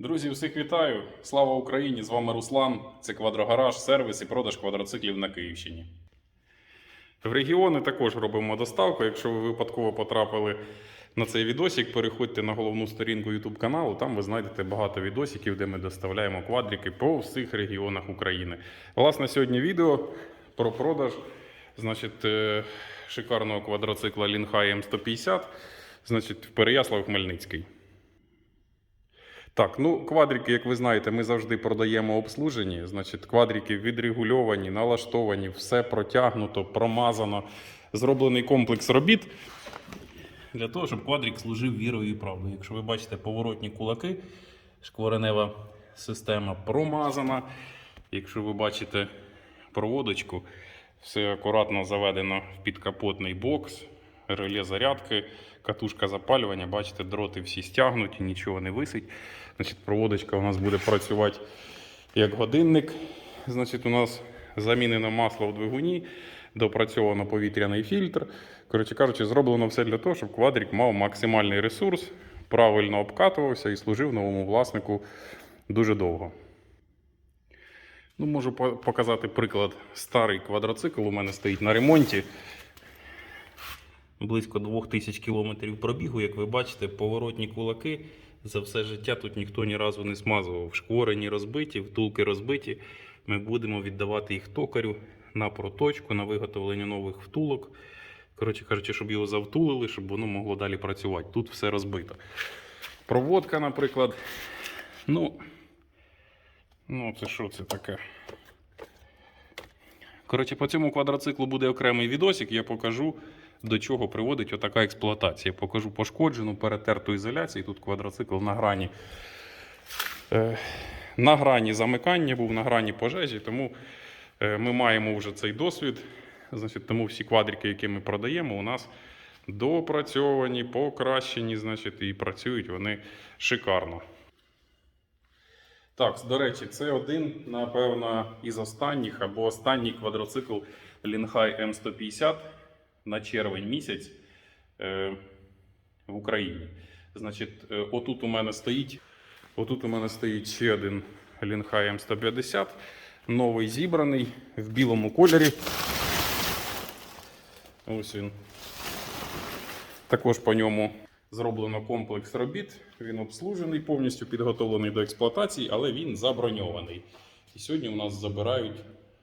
Друзі, всіх вітаю! Слава Україні! З вами Руслан. Це квадрогараж, сервіс і продаж квадроциклів на Київщині. В регіони також робимо доставку. Якщо ви випадково потрапили на цей відосик, переходьте на головну сторінку YouTube каналу. Там ви знайдете багато відосиків, де ми доставляємо квадрики по всіх регіонах України. Власне, сьогодні відео про продаж значить, е, шикарного квадроцикла Лінхай М150 значить, в Переяслав Хмельницький. Так, ну квадрики, як ви знаєте, ми завжди продаємо обслужені. Значить, квадрики відрегульовані, налаштовані, все протягнуто, промазано. Зроблений комплекс робіт для того, щоб квадрик служив вірою і правдою. Якщо ви бачите поворотні кулаки, шкваренева система промазана. Якщо ви бачите проводочку, все акуратно заведено в підкапотний бокс, реле зарядки, катушка запалювання. Бачите, дроти всі стягнуті, нічого не висить. Значить, проводочка у нас буде працювати як годинник. Значить, у нас замінено масло в двигуні, допрацьовано повітряний фільтр. Коротше кажучи, зроблено все для того, щоб квадрик мав максимальний ресурс, правильно обкатувався і служив новому власнику дуже довго. Ну, можу показати приклад. Старий квадроцикл у мене стоїть на ремонті. Близько 2000 кілометрів пробігу, як ви бачите, поворотні кулаки. За все життя тут ніхто ні разу не смазував. Шкворені розбиті, втулки розбиті. Ми будемо віддавати їх токарю на проточку, на виготовлення нових втулок. Коротше кажучи, щоб його завтулили, щоб воно могло далі працювати. Тут все розбито. Проводка, наприклад. Ну, ну це що це таке? Коротше, по цьому квадроциклу буде окремий відосик, я покажу, до чого приводить отака експлуатація. Покажу пошкоджену, перетерту ізоляцію. Тут квадроцикл на грані, е, на грані замикання, був на грані пожежі, тому е, ми маємо вже цей досвід. Значить, тому всі квадрики, які ми продаємо, у нас допрацьовані, покращені, значить, і працюють вони шикарно. Так, до речі, це один, напевно, із останніх або останній квадроцикл Лінхай М150 на червень місяць е, в Україні. Значить, е, отут у мене стоїть, отут у мене стоїть ще один Лінхай М150, новий зібраний в білому кольорі. Ось він. Також по ньому зроблено комплекс робіт. Він обслужений, повністю підготовлений до експлуатації, але він заброньований. І сьогодні у нас забирають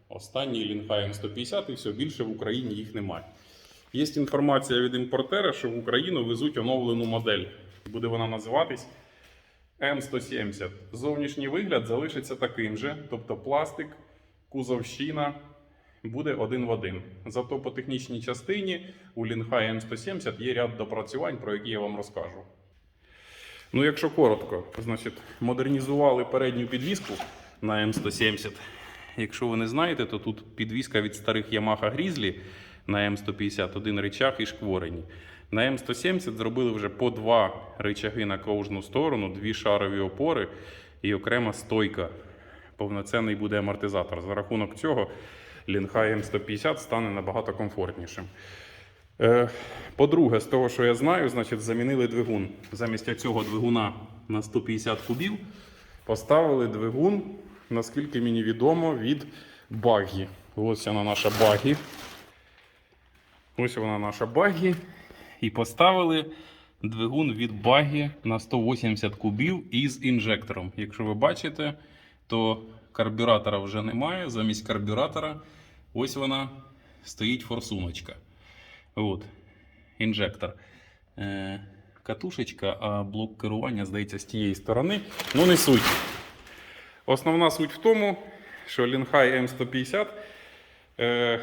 останній Лінхай М150, і все більше в Україні їх немає. Є інформація від імпортера, що в Україну везуть оновлену модель. Буде вона називатись М170. Зовнішній вигляд залишиться таким же, тобто пластик, кузовщина буде один в один. Зато по технічній частині у Лінхай М170 є ряд допрацювань, про які я вам розкажу. Ну, якщо коротко, значить, модернізували передню підвіску на М170. Якщо ви не знаєте, то тут підвіска від старих Yamaha Grizzly на М150, один рычаг і шкворені. На М170 зробили вже по два рычаги на кожну сторону, дві шарові опори і окрема стойка. Повноцінний буде амортизатор. За рахунок цього Лінхай М150 стане набагато комфортнішим. Е, По-друге, з того, що я знаю, значить, замінили двигун. Замість цього двигуна на 150 кубів поставили двигун, наскільки мені відомо, від багі. Ось вона наша багі. Ось вона наша багі. І поставили двигун від багі на 180 кубів із інжектором. Якщо ви бачите, то карбюратора вже немає. Замість карбюратора ось вона стоїть форсуночка. От, інжектор. Е, катушечка, а блок керування, здається, з тієї сторони. Ну, не суть. Основна суть в тому, що Лінхай М150 е,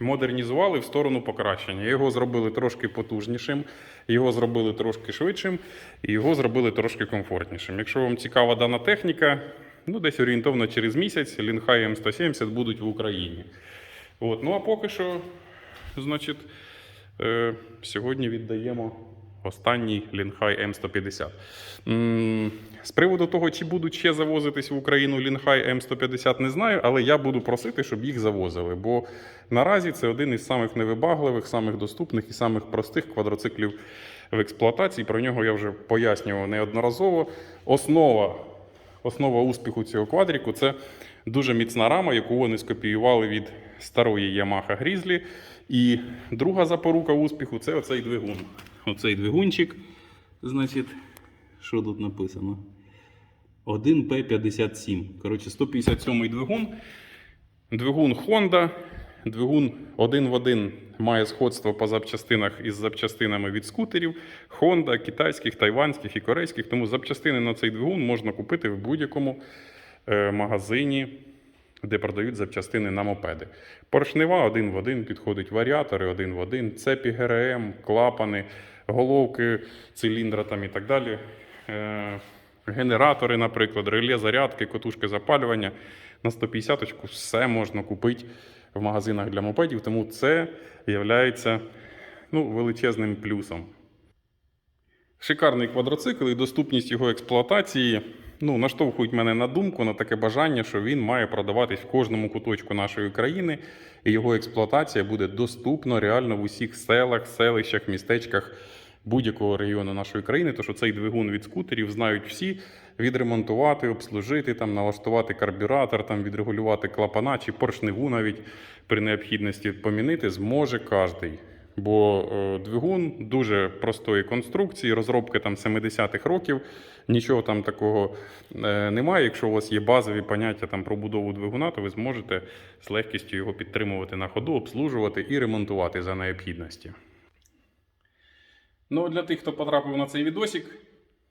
модернізували в сторону покращення. Його зробили трошки потужнішим, його зробили трошки швидшим, і його зробили трошки комфортнішим. Якщо вам цікава дана техніка, ну десь орієнтовно через місяць Лінхай М170 будуть в Україні. От. Ну а поки що, значить, е, сьогодні віддаємо останній Лінхай М150. З приводу того, чи будуть ще завозитись в Україну Лінхай М150, не знаю, але я буду просити, щоб їх завозили. Бо наразі це один із самих невибагливих, самих доступних і самих простих квадроциклів в експлуатації. Про нього я вже пояснював неодноразово. Основа основа успіху цього квадріку це дуже міцна рама, яку вони скопіювали від старої Yamaha Grizzly. І друга запорука успіху це оцей двигун. Оцей двигунчик. Значить, що тут написано? 1P57. Коротше, 157 двигун. Двигун Honda. Двигун один в один має сходство по запчастинах із запчастинами від скутерів Honda, китайських, тайванських і корейських. Тому запчастини на цей двигун можна купити в будь-якому е, магазині, де продають запчастини на мопеди. Поршнева один в один підходить варіатори один в один, цепі ГРМ, клапани, головки циліндра там і так далі. Е, Генератори, наприклад, реле зарядки, котушки запалювання. На 150 все можна купити в магазинах для мопедів, тому це є ну, величезним плюсом. Шикарний квадроцикл і доступність його експлуатації ну, наштовхують мене на думку, на таке бажання, що він має продаватись в кожному куточку нашої країни, і його експлуатація буде доступна реально в усіх селах, селищах, містечках будь-якого регіону нашої країни. Тому що цей двигун від скутерів знають всі відремонтувати, обслужити, там, налаштувати карбюратор, там, відрегулювати клапана чи поршневу навіть при необхідності помінити зможе кожний. Бо е, двигун дуже простої конструкції, розробки там 70-х років, нічого там такого е, немає. Якщо у вас є базові поняття там про будову двигуна, то ви зможете з легкістю його підтримувати на ходу, обслужувати і ремонтувати за необхідності. Ну, для тих, хто потрапив на цей відосик,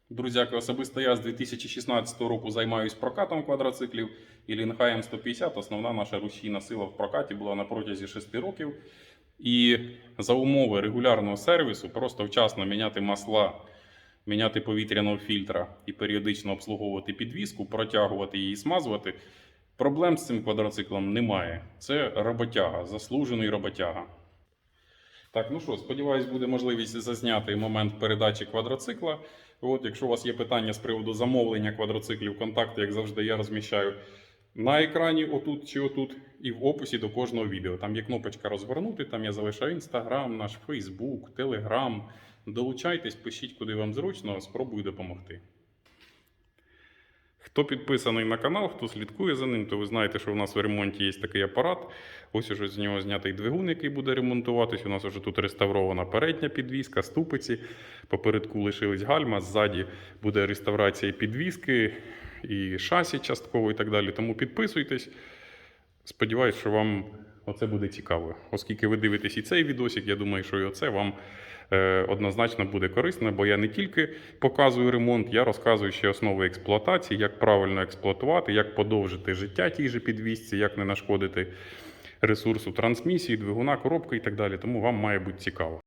друзяки, особисто я з 2016 року займаюся прокатом квадроциклів. І Лінхаєм 150 основна наша рушійна сила в прокаті була на протязі 6 років. І за умови регулярного сервісу просто вчасно міняти масла, міняти повітряного фільтра і періодично обслуговувати підвіску, протягувати її смазувати. Проблем з цим квадроциклом немає. Це роботяга, заслужений роботяга. Так, ну що, сподіваюсь, буде можливість зазняти момент передачі квадроцикла. От, якщо у вас є питання з приводу замовлення квадроциклів, контакти, як завжди, я розміщаю на екрані, отут чи отут, і в описі до кожного відео. Там є кнопочка розгорнути, там я залишаю інстаграм, наш Фейсбук, Телеграм. Долучайтесь, пишіть, куди вам зручно, спробую допомогти. Хто підписаний на канал, хто слідкує за ним, то ви знаєте, що в нас в ремонті є такий апарат. Ось уже з нього знятий двигун, який буде ремонтуватись. У нас вже тут реставрована передня підвіска, ступиці. Попередку лишились гальма, ззаді буде реставрація підвіски і шасі частково і так далі. Тому підписуйтесь. Сподіваюсь, що вам оце буде цікаво. Оскільки ви дивитесь і цей відосик, я думаю, що і оце вам е, однозначно буде корисно, бо я не тільки показую ремонт, я розказую ще основи експлуатації, як правильно експлуатувати, як подовжити життя тій же підвісці, як не нашкодити ресурсу трансмісії, двигуна, коробки і так далі. Тому вам має бути цікаво.